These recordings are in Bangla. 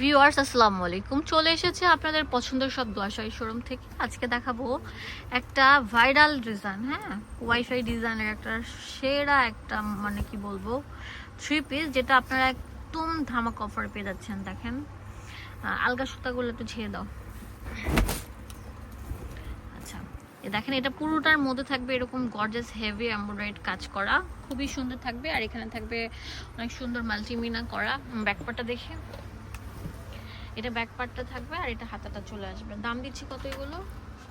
ভিউয়ার্স, আসসালামু আলাইকুম। চলে এসেছে আপনাদের পছন্দের সব দোয়াশাই শোরুম থেকে। আজকে দেখাবো একটা ভাইরাল ডিজাইন হ্যাঁ? ওয়াইফাই ডিজাইনের একটা সেরা একটা মানে কি বলব থ্রি পিস যেটা আপনারা একদম ধামাক অফার পেয়ে যাচ্ছেন, দেখেন। আলগা সুতাগুলো একটু ঝেড়ে দাও। আচ্ছা দেখেন, এটা পুরোটার মধ্যে থাকবে এরকম গর্জেস হেভি এমব্রয়ডারিড কাজ করা। খুবই সুন্দর থাকবে, আর এখানে থাকবে অনেক সুন্দর মাল্টিমিনা করা। ব্যাকপারটা দেখে। এটা ব্যাক পার্টটা থাকবে আর এটা হাতাটা চলে আসবে। দাম দিচ্ছি কত এগুলো?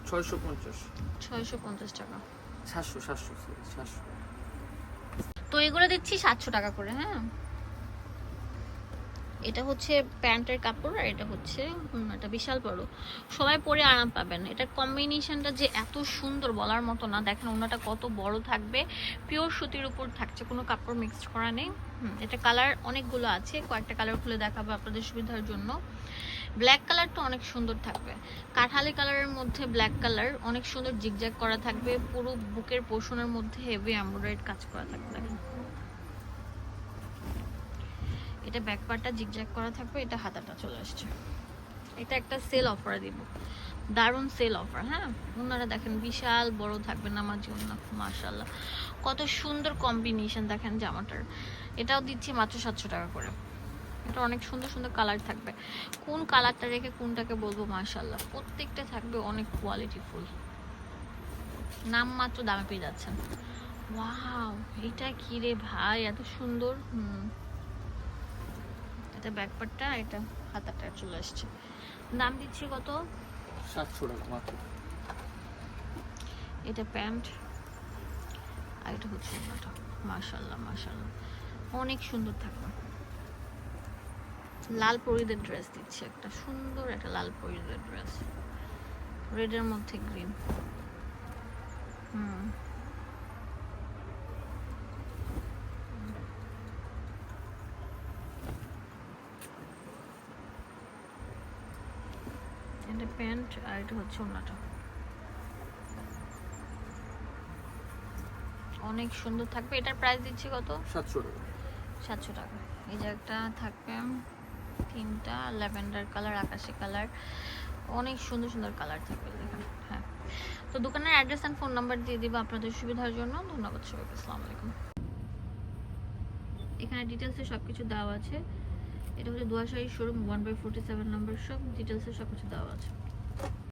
ছয়শো পঞ্চাশ। ছয়শো পঞ্চাশ টাকা। সাতশো সাতশো সাতশো। তো এগুলো দিচ্ছি সাতশো টাকা করে হ্যাঁ? এটা হচ্ছে প্যান্টের কাপড় আর এটা হচ্ছে এটা বিশাল বড়। সবাই পরে আরাম পাবেন। এটার কম্বিনেশনটা যে এত সুন্দর বলার মতো না, দেখেন ওনাটা কত বড় থাকবে পিওর সুতির উপর থাকছে, কোনো কাপড় মিক্সড করা নেই। এটা কালার অনেকগুলো আছে, কয়েকটা কালার খুলে দেখাবো আপনাদের সুবিধার জন্য। ব্ল্যাক কালারটা অনেক সুন্দর থাকবে। কাঠালি কালারের মধ্যে ব্ল্যাক কালার অনেক সুন্দর জিগজ্যাগ করা থাকবে, পুরো বুকের পোর্শনের মধ্যে হেভি এমব্রয়ডারিড কাজ করা থাকবে। এটা ব্যাক পার্টটা জিগজ্যাগ করা থাকবে, এটা হাতাটা চলে আসছে। এটা একটা সেল অফার দিব। দারুণ সেল অফার হ্যাঁ? ওনারা দেখেন বিশাল বড় থাকবে নামাজি ওনা মাশাল্লাহ কত সুন্দর কম্বিনেশন দেখেন জামাটার। এটাও দিচ্ছি মাত্র সাতশো টাকা করে। এটা অনেক সুন্দর সুন্দর কালার থাকবে। কোন কালারটা রেখে কোনটাকে বলব মাশাল্লাহ প্রত্যেকটা থাকবে অনেক কোয়ালিটি ফুল। নাম মাত্র দামে পেয়ে যাচ্ছেন। ওয়াও, এটা কি রে ভাই? এত সুন্দর। হুম। এটা ব্যাকপারটা এটা হাতাটা চলে আসছে। দাম দিচ্ছি কত? সাতশো টাকা মাত্র। এটা প্যান্ট আর এটা হচ্ছে ওনাটা মাশাল্লাহ মাশাল্লাহ অনেক সুন্দর থাকবে। লাল পরিদের ড্রেস দিচ্ছে একটা। সুন্দর একটা লাল পরিদের ড্রেস রেডের মধ্যে গ্রিন হুম এটা প্যান্ট আর এটা হচ্ছে ওনাটা অনেক সুন্দর থাকবে। এটার প্রাইস দিচ্ছি কত? সাতশো টাকা। সাতশো টাকা। এই যে একটা থাকবে তিনটা ল্যাভেন্ডার কালার আকাশি কালার। অনেক সুন্দর সুন্দর কালার থাকবে দেখেন। হ্যাঁ। তো দোকানের অ্যাড্রেস অ্যান্ড ফোন নাম্বার দিয়ে দিব আপনাদের সুবিধার জন্য। ধন্যবাদ সবাইকে। আসসালামু আলাইকুম। এখানে ডিটেলসে সব কিছু দেওয়া আছে। এটা হচ্ছে দুয়াশাহী showroom one by forty seven number সব ডিটেলসে সব কিছু দেওয়া আছে।